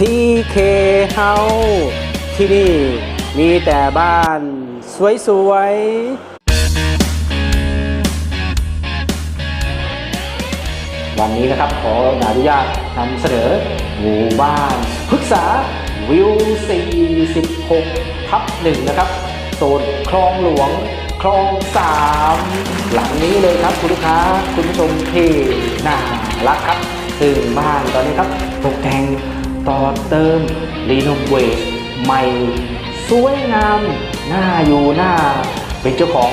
TK House ที่นี่มีแต่บ้านสวยๆ วันนี้นะครับขออนุญาตนำเสนอหมู่บ้านพฤกษาวิว 46 ทับหนึ่งนะครับโซนคลองหลวงคลองสามหลังนี้เลยครับคุณลูกค้าคุณผู้ชมที่น่ารักครับซึ่งบ้านตอนนี้ครับตกแต่ง ต่อเติม รีโนเวทใหม่สวยงามน่าอยู่น่าเป็นเจ้าของ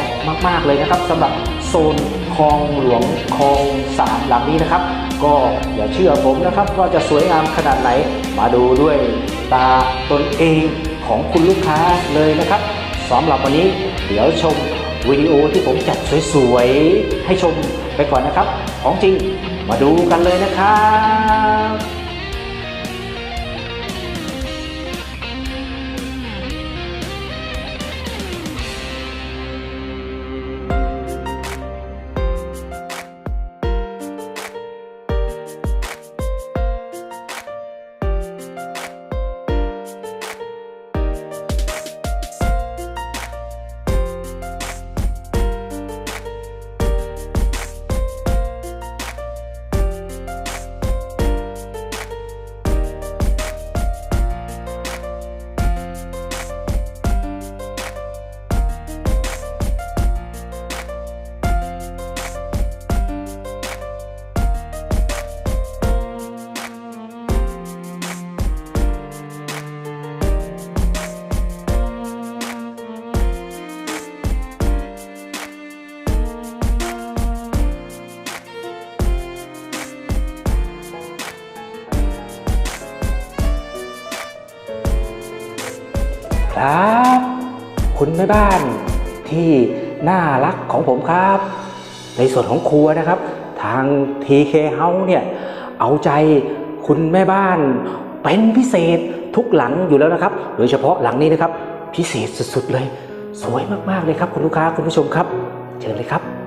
มาก ๆ เลยนะครับสำหรับโซนคลองหลวงคลองสามหลังนี้นะครับ ก็อย่าเชื่อผมนะครับ ว่าจะสวยงามขนาดไหน มาดูด้วยตาตนเองของคุณลูกค้าเลยนะครับสำหรับวันนี้เดี๋ยวชมวิดีโอที่ผมจัดสวย ๆ ให้ชมไปก่อนนะครับ ของจริงมาดูกันเลยนะครับ ครับ คุณแม่บ้านที่น่ารักของผมครับ ในส่วนของครัวนะครับ ทาง TK House เนี่ย เอาใจคุณแม่บ้านเป็นพิเศษทุกหลังอยู่แล้วนะครับ โดยเฉพาะหลังนี้นะครับ พิเศษสุดๆเลย สวยมากๆเลยครับ คุณลูกค้าคุณผู้ชมครับ เชิญเลยครับ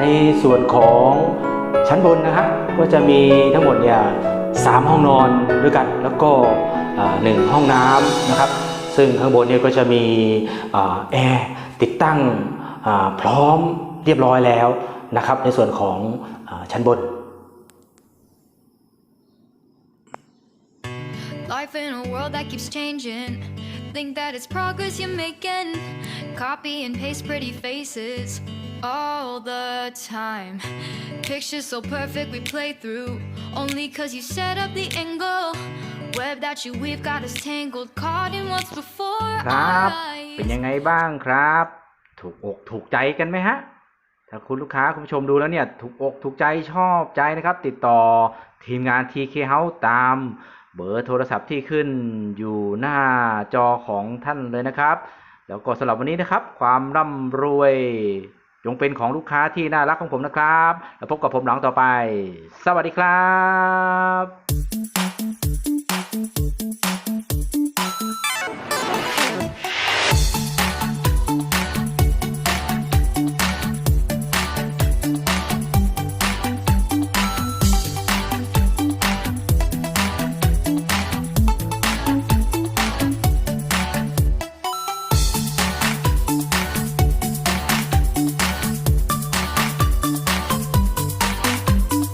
ในส่วนของชั้นบนนะฮะก็จะมีทั้งหมดเนี่ยสามห้องนอนด้วยกัน แล้วก็หนึ่งห้องน้ำนะครับ ซึ่งข้างบนเนี่ยก็จะมีอแอร์ติดตั้งพร้อมเรียบร้อยแล้วนะครับ ในส่วนของอชั้นบน Life in a world that keeps changing. Think that it's progress you're making. Copy and paste pretty faces all the time. Pictures so perfect we play through. Only cause you set up the angle. Web that you weave got us tangled. Caught in what's before ครับ our เป็น eyes. ยังไงบ้างครับ ถูกอกถูกใจกันไหมฮะ ถ้าคุณลูกค้าคุณผู้ชมดูแล้วเนี่ย ถูกอกถูกใจชอบใจนะครับ ติดต่อทีมงาน TK House ตามเบอร์โทรศัพท์ที่ขึ้นอยู่หน้าจอของท่านเลยนะครับ แล้วก็สำหรับวันนี้นะครับ ความร่ำรวย จงเป็นของลูกค้าที่น่ารักของผมนะครับ แล้วพบกับผมหลังต่อไป สวัสดีครับ